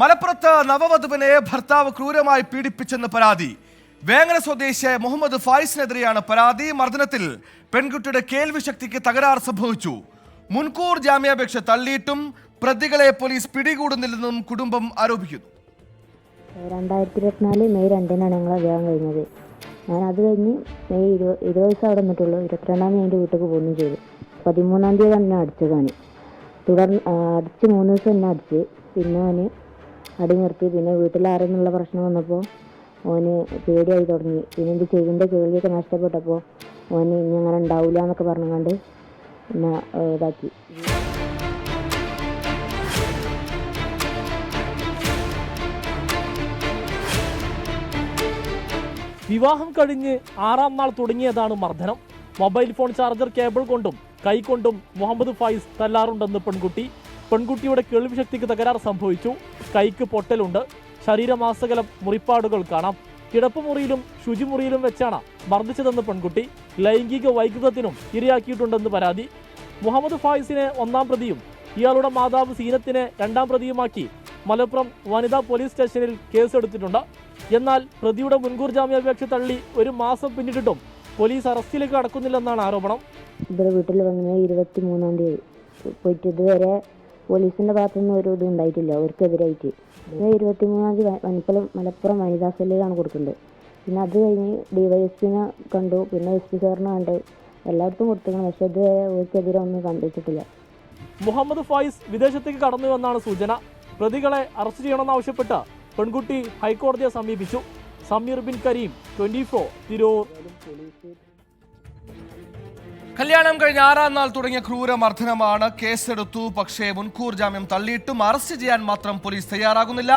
മലപ്പുറത്ത് നവവധുവിനെ ഭർത്താവ് ക്രൂരമായി പീഡിപ്പിച്ചെന്ന് പരാതി. വേങ്ങര സ്വദേശിയായ മുഹമ്മദ് ഫായിസിനെതിരെയാണ് പരാതി. മർദ്ദനത്തിൽ പെൺകുട്ടിയുടെ കേൾവി ശക്തിക്ക് തകരാർ സംഭവിച്ചു. മുൻകൂർ ജാമ്യാപേക്ഷ തള്ളിയിട്ടും പ്രതികളെ പോലീസ് പിടികൂടുന്നില്ലെന്നും കുടുംബം ആരോപിക്കുന്നു. രണ്ടായിരത്തി ഇരുപത്തിനാല് മെയ് രണ്ടിനാണ് ഞങ്ങൾ വിവാഹം കഴിഞ്ഞത്. ഞാൻ അത് കഴിഞ്ഞ് മെയ് ഇരുപത് ഇരുപത് ദിവസം അവിടെ നിന്നിട്ടുള്ളൂ. ഇരുപത്തിരണ്ടാം തീയതി എന്റെ വീട്ടിൽ പോകുകയും ചെയ്തു. പതിമൂന്നാം തീയതി എന്നെ അടിച്ചതാണ്. തുടർന്ന് അടിച്ച് മൂന്ന് ദിവസം എന്നെ അടിച്ച്. പിന്നെ അവന് അടി നിർത്തി. പിന്നെ വീട്ടിൽ ആരെന്നുള്ള പ്രശ്നം വന്നപ്പോൾ ഓന് പേടിയായി തുടങ്ങി. പിന്നെ എന്റെ ചെവിന്റെ കേൾവിയൊക്കെ നഷ്ടപ്പെട്ടപ്പോൾ ഓന് ഇനി അങ്ങനെ ഉണ്ടാവില്ല എന്നൊക്കെ പറഞ്ഞുകൊണ്ട് പിന്നെ ഇതാക്കി. വിവാഹം കഴിഞ്ഞ് ആറാം നാൾ തുടങ്ങിയതാണ് മർദ്ദനം. മൊബൈൽ ഫോൺ ചാർജർ കേബിൾ കൊണ്ടും കൈകൊണ്ടും മുഹമ്മദ് ഫൈസ് തല്ലാറുണ്ടെന്ന് പെൺകുട്ടി. പെൺകുട്ടിയുടെ കേൾവിശക്തിക്ക് തകരാർ സംഭവിച്ചു. കൈക്ക് പൊട്ടലുണ്ട്. ശരീരമാസകലം മുറിപ്പാടുകൾ കാണാം. കിടപ്പുമുറിയിലും ശുചിമുറിയിലും വെച്ചാണ് മർദ്ദിച്ചതെന്ന് പെൺകുട്ടി. ലൈംഗിക വൈകൃതത്തിനും ഇരയാക്കിയിട്ടുണ്ടെന്ന് പരാതി. മുഹമ്മദ് ഫായിസിനെ ഒന്നാം പ്രതിയും ഇയാളുടെ മാതാവ് സീനത്തിനെ രണ്ടാം പ്രതിയുമാക്കി മലപ്പുറം വനിതാ പോലീസ് സ്റ്റേഷനിൽ കേസെടുത്തിട്ടുണ്ട്. എന്നാൽ പ്രതിയുടെ മുൻകൂർ ജാമ്യാപേക്ഷ തള്ളി ഒരു മാസം പിന്നിട്ടിട്ടും പോലീസ് അറസ്റ്റിലേക്ക് കടക്കുന്നില്ലെന്നാണ് ആരോപണം. ഇവരുടെ വീട്ടിൽ വന്ന് മെയ് ഇരുപത്തി മൂന്നാം തീയതി പോയിട്ട് ഇതുവരെ പോലീസിന്റെ ഭാഗത്തുനിന്ന് ഒരു ഇത് ഉണ്ടായിട്ടില്ല. അവർക്കെതിരായിട്ട്. മെയ് ഇരുപത്തി മൂന്നാം തീയതി വനിപ്പലം മലപ്പുറം വനിതാ സെല്ലിലാണ് കൊടുക്കുന്നത്. പിന്നെ അത് കഴിഞ്ഞ് ഡിവൈഎസ്പിനെ കണ്ടു. പിന്നെ എസ് പി സാറിനെ കണ്ടു. എല്ലായിടത്തും കൊടുത്തിരുന്നു പക്ഷെ ഇതുവരെ അവർക്കെതിരെ ഒന്നും കണ്ടിട്ടില്ല. മുഹമ്മദ് ഫായിസ് വിദേശത്തേക്ക് കടന്നു എന്നാണ് സൂചന. പ്രതികളെ അറസ്റ്റ് ചെയ്യണമെന്നാവശ്യപ്പെട്ട് പെൺകുട്ടി ഹൈക്കോടതിയെ സമീപിച്ചു. Sameer Bin Kareem twenty four Tirur. കല്യാണം കഴിഞ്ഞ ആറാം നാൾ തുടങ്ങിയ ക്രൂര മർദ്ദനമാണ് കേസെടുത്തു. പക്ഷേ മുൻകൂർ ജാമ്യം തള്ളിയിട്ടും അറസ്റ്റ് ചെയ്യാൻ മാത്രം പോലീസ് തയ്യാറാകുന്നില്ല.